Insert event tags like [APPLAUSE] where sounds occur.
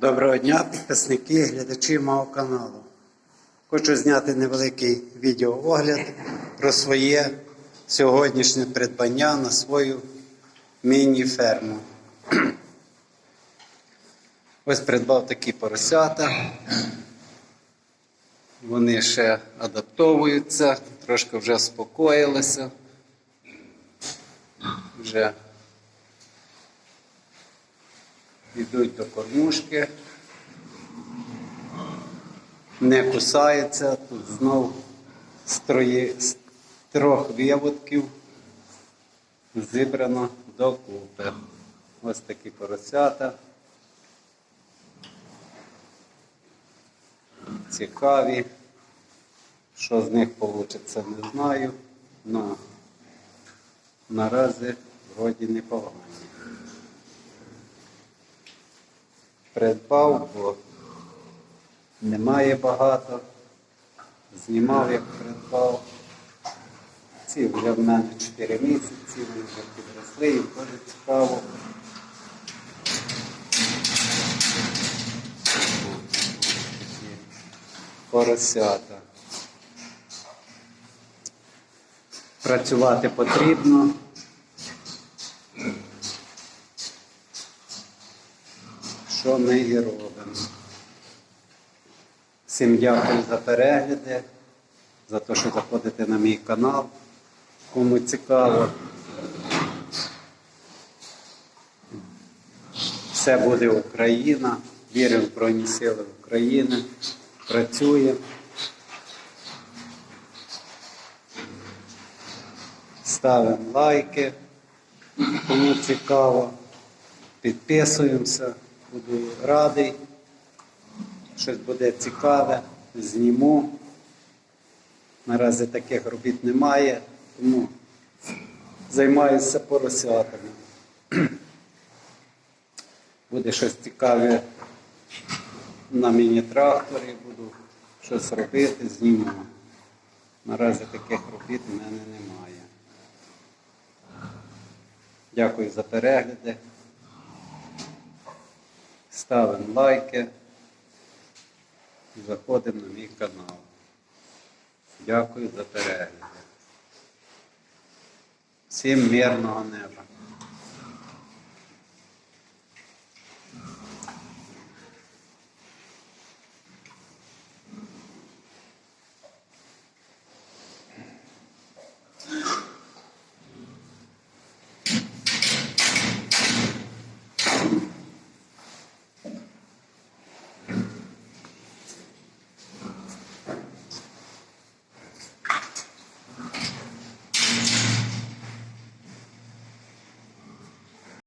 Доброго дня, підписники, глядачі мого каналу. Хочу зняти невеликий відеоогляд про своє сьогоднішнє придбання на свою міні-ферму. [CLEARS THROAT] Ось придбав такі поросята. Вони ще адаптовуються, трошки вже спокоїлися. Вже йдуть до кормушки, не кусаються, тут знов з, з трьох виводків зібрано докупи. Ось такі поросята. Цікаві. Що з них вийде, не знаю. Но наразі вроді непогані. Придбав, бо немає багато. Знімав, як придбав. Ці вже в мене 4 місяці, вони вже підросли і дуже цікаво. Поросята. Працювати потрібно. Що ми і робимо. Всім дякую за перегляди, за те, що заходите на мій канал. Кому цікаво. Все буде Україна. Віримо в Збройні Сили України. Працюємо. Ставимо лайки, кому цікаво. Підписуємося. Буду радий. Щось буде цікаве, зніму. Наразі таких робіт немає, тому займаюся поросятами. Буде щось цікаве на міні-тракторі, буду щось робити, зніму. Наразі таких робіт в мене немає. Дякую за перегляди. Ставимо лайки. Заходимо на мій канал. Дякую за перегляд. Всім мирного неба.